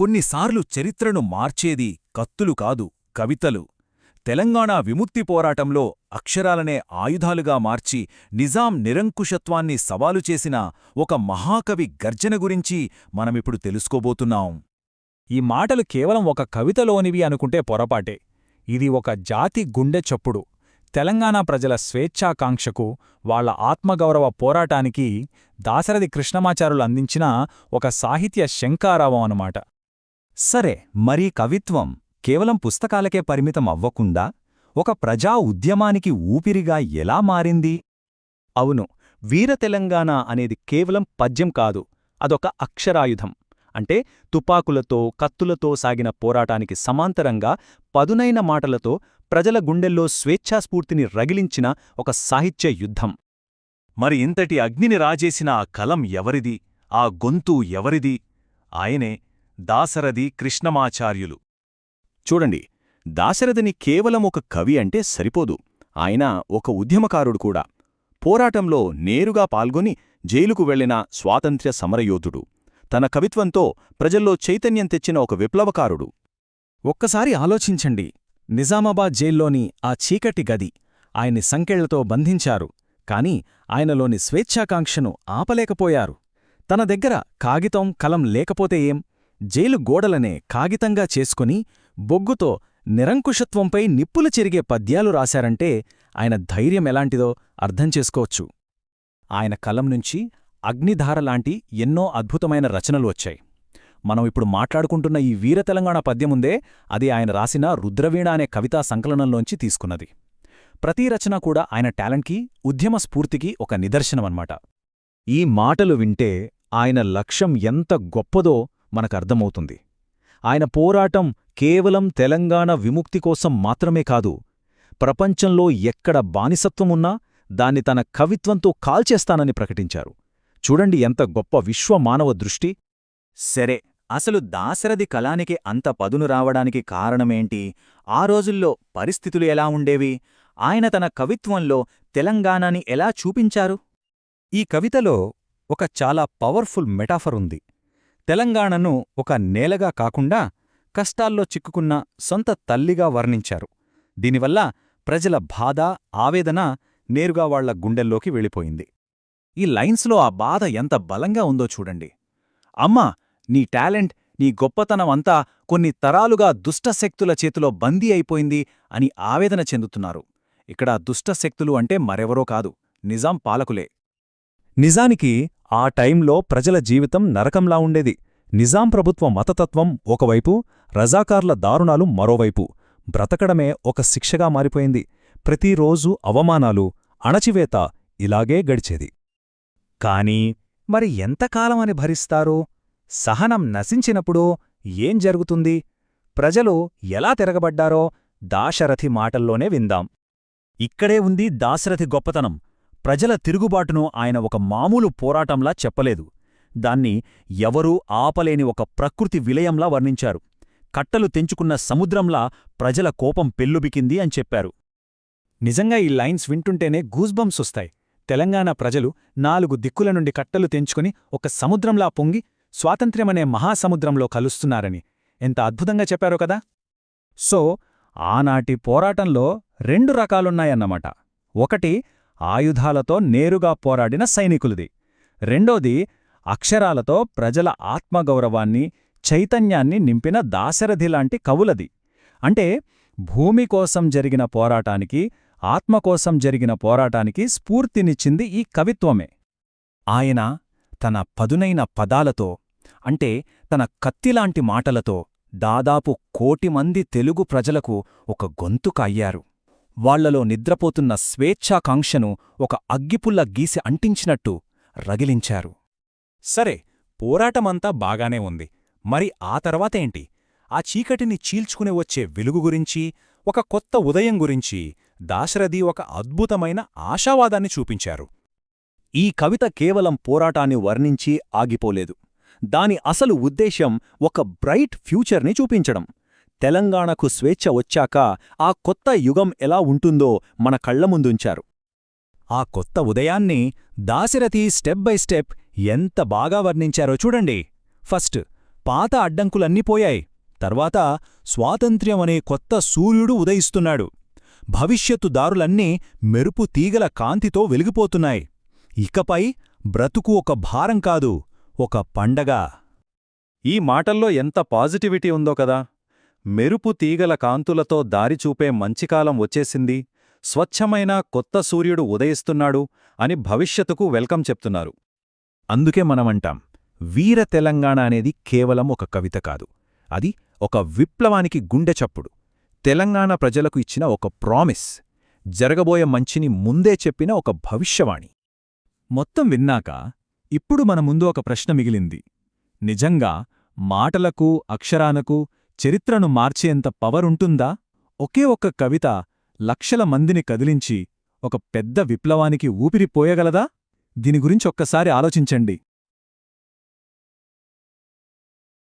కొన్నిసార్లు చరిత్రను మార్చేది కత్తులు కాదు కవితలు. తెలంగాణ విముక్తి పోరాటంలో అక్షరాలనే ఆయుధాలుగా మార్చి నిజాం నిరంకుశత్వాన్ని సవాలు చేసిన ఒక మహాకవి గర్జన గురించి మనమిప్పుడు తెలుసుకోబోతున్నాం. ఈ మాటలు కేవలం ఒక కవితలోనివి అనుకుంటే పొరపాటే. ఇది ఒక జాతి గుండె చప్పుడు. తెలంగాణ ప్రజల స్వేచ్ఛాకాంక్షకు వాళ్ళ ఆత్మగౌరవ పోరాటానికి దాశరథి కృష్ణమాచారులు అందించిన ఒక సాహిత్య శంకారావం అన్నమాట. సరే మరీ కవిత్వం కేవలం పుస్తకాలకే పరిమితం అవ్వకుండా ఒక ప్రజా ఉద్యమానికి ఊపిరిగా ఎలా మారింది? అవును వీర తెలంగాణ అనేది కేవలం పద్యం కాదు అదొక అక్షరాయుధం. అంటే తుపాకులతో కత్తులతో సాగిన పోరాటానికి సమాంతరంగా పదునైన మాటలతో ప్రజల గుండెల్లో స్వేచ్ఛాస్ఫూర్తిని రగిలించిన ఒక సాహిత్య యుద్ధం. మరి ఇంతటి అగ్నిని రాజేసిన ఆ కలం ఎవరిది? ఆ గొంతు ఎవరిది? ఆయనే దాశరథి కృష్ణమాచార్యులు. చూడండి దాశరథిని కేవలం ఒక కవి అంటే సరిపోదు. ఆయన ఒక ఉద్యమకారుడు కూడా. పోరాటంలో నేరుగా పాల్గొని జైలుకు వెళ్ళిన స్వాతంత్ర్య సమరయోధుడు. తన కవిత్వంతో ప్రజల్లో చైతన్యం తెచ్చిన ఒక విప్లవకారుడు. ఒక్కసారి ఆలోచించండి నిజామాబాద్ జైల్లోని ఆ చీకటి గది ఆయన్ని సంకెళ్ళతో బంధించారు. కాని ఆయనలోని స్వేచ్ఛాకాంక్షను ఆపలేకపోయారు. తన దగ్గర కాగితం కలం లేకపోతే ఏం? జైలు గోడలనే కాగితంగా చేసుకుని బొగ్గుతో నిరంకుశత్వంపై నిప్పులు చెరిగే పద్యాలు రాశారంటే ఆయన ధైర్యం ఎలాంటిదో అర్థం చేసుకోవచ్చు. ఆయన కలం నుంచి అగ్నిధారలాంటి ఎన్నో అద్భుతమైన రచనలు వచ్చాయి. మనం ఇప్పుడు మాట్లాడుకుంటున్న ఈ వీర తెలంగాణ పద్యముందే అది ఆయన రాసిన రుద్రవీణ అనే కవితా సంకలనంలోంచి తీసుకున్నది. ప్రతి రచన కూడా ఆయన టాలెంట్కి ఉద్యమ స్ఫూర్తికి ఒక నిదర్శనమన్నమాట. ఈ మాటలు వింటే ఆయన లక్ష్యం ఎంత గొప్పదో మనకర్థమవుతుంది. ఆయన పోరాటం కేవలం తెలంగాణ విముక్తి కోసం మాత్రమే కాదు ప్రపంచంలో ఎక్కడ బానిసత్వమున్నా దాన్ని తన కవిత్వంతో కాల్చేస్తానని ప్రకటించారు. చూడండి ఎంత గొప్ప విశ్వమానవ దృష్టి. సరే అసలు దాశరథి కళానికి అంత పదును రావడానికి కారణమేంటి? ఆ రోజుల్లో పరిస్థితులు ఎలా ఉండేవి? ఆయన తన కవిత్వంలో తెలంగాణని ఎలా చూపించారు? ఈ కవితలో ఒక చాలా పవర్ఫుల్ మెటాఫర్ ఉంది. తెలంగాణను ఒక నేలగా కాకుండా కష్టాల్లో చిక్కుకున్న సొంత తల్లిగా వర్ణించారు. దీనివల్ల ప్రజల బాధ ఆవేదన నేరుగా వాళ్ళ గుండెల్లోకి వెళ్ళిపోయింది. ఈ లైన్స్లో ఆ బాధ ఎంత బలంగా ఉందో చూడండి. అమ్మా నీ టాలెంట్ నీ గొప్పతనం అంతా కొన్ని తరాలుగా దుష్టశక్తుల చేతిలో బందీ అయిపోయింది అని ఆవేదన చెందుతున్నారు. ఇక్కడ దుష్టశక్తులు అంటే మరెవరో కాదు నిజాం పాలకులే. నిజానికి ఆ టైంలో ప్రజల జీవితం నరకంలా ఉండేది. నిజాం ప్రభుత్వ మతతత్వం ఒకవైపు రజాకార్ల దారుణాలు మరోవైపు. బ్రతకడమే ఒక శిక్షగా మారిపోయింది. ప్రతిరోజూ అవమానాలు అణచివేత ఇలాగే గడిచేది. కాని మరి ఎంతకాలమని భరిస్తారు? సహనం నశించినప్పుడు ఏం జరుగుతుంది? ప్రజలు ఎలా తిరగబడ్డారో దాశరథి మాటల్లోనే విందాం. ఇక్కడే ఉంది దాశరథి గొప్పతనం. ప్రజల తిరుగుబాటును ఆయన ఒక మామూలు పోరాటంలా చెప్పలేదు. దాన్ని ఎవరూ ఆపలేని ఒక ప్రకృతి విలయంలా వర్ణించారు. కట్టలు తెంచుకున్న సముద్రంలా ప్రజల కోపం పెల్లుబికింది అని చెప్పారు. నిజంగా ఈ లైన్స్ వింటుంటేనే గూజ్బంప్స్ వస్తాయి. తెలంగాణ ప్రజలు నాలుగు దిక్కుల నుండి కట్టలు తెంచుకుని ఒక సముద్రంలా పొంగి స్వాతంత్ర్యమనే మహాసముద్రంలో కలుస్తున్నారని. ఎంత అద్భుతంగా చెప్పారో కదా! సో ఆనాటి పోరాటంలో రెండు రకాలున్నాయన్నమాట. ఒకటి ఆయుధాలతో నేరుగా పోరాడిన సైనికులది. రెండోది అక్షరాలతో ప్రజల ఆత్మగౌరవాన్ని చైతన్యాన్ని నింపిన దాశరథిలాంటి కవులది. అంటే భూమి కోసం జరిగిన పోరాటానికి ఆత్మకోసం జరిగిన పోరాటానికి స్ఫూర్తినిచ్చింది ఈ కవిత్వమే. ఆయన తన పదునైన పదాలతో అంటే తన కత్తిలాంటి మాటలతో దాదాపు కోటి మంది తెలుగు ప్రజలకు ఒక గొంతుక అయ్యారు. వాళ్ళలో నిద్రపోతున్న స్వేచ్ఛాకాంక్షను ఒక అగ్గిపుల్ల గీసి అంటించినట్టు రగిలించారు. సరే పోరాటమంతా బాగానే ఉంది. మరి ఆ తర్వాతేంటి ఆ చీకటిని చీల్చుకుని వచ్చే వెలుగు గురించి ఒక కొత్త ఉదయం గురించి దాశరథి ఒక అద్భుతమైన ఆశావాదాన్ని చూపించారు. ఈ కవిత కేవలం పోరాటాన్ని వర్ణించి ఆగిపోలేదు. దాని అసలు ఉద్దేశ్యం ఒక బ్రైట్ ఫ్యూచర్ని చూపించడం. తెలంగాణకు స్వేచ్ఛ వచ్చాక ఆ కొత్త యుగం ఎలా ఉంటుందో మన కళ్ళ ముందుంచారు. ఆ కొత్త ఉదయాన్ని దాశరథి స్టెప్ బై స్టెప్ ఎంత బాగా వర్ణించారో చూడండి. ఫస్ట్ పాత అడ్డంకులన్నీ పోయాయి. తర్వాత స్వాతంత్ర్యమనే కొత్త సూర్యుడు ఉదయిస్తున్నాడు. భవిష్యత్తు దారులన్నీ మెరుపు తీగల కాంతితో వెలిగిపోతున్నాయి. ఇకపై బ్రతుకు ఒక భారం కాదు ఒక పండగ. ఈ మాటల్లో ఎంత పాజిటివిటీ ఉందో కదా! మెరుపు తీగల కాంతులతో దారిచూపే మంచికాలం వచ్చేసింది. స్వచ్ఛమైన కొత్త సూర్యుడు ఉదయిస్తున్నాడు అని భవిష్యత్తుకు వెల్కమ్ చెప్తున్నారు. అందుకే మనమంటాం వీర తెలంగాణ అనేది కేవలం ఒక కవిత కాదు. అది ఒక విప్లవానికి గుండె చప్పుడు. తెలంగాణ ప్రజలకు ఇచ్చిన ఒక ప్రామిస్ జరగబోయే మంచిని ముందే చెప్పిన ఒక భవిష్యవాణి. మొత్తం విన్నాక ఇప్పుడు మన ముందు ఒక ప్రశ్న మిగిలింది. నిజంగా మాటలకు అక్షరానకు చరిత్రను మార్చేంత పవరుంటుందా ఒకే ఒక్క కవిత లక్షల మందిని కదిలించి ఒక పెద్ద విప్లవానికి ఊపిరిపోయగలదా దీని గురించి ఒక్కసారి ఆలోచించండి.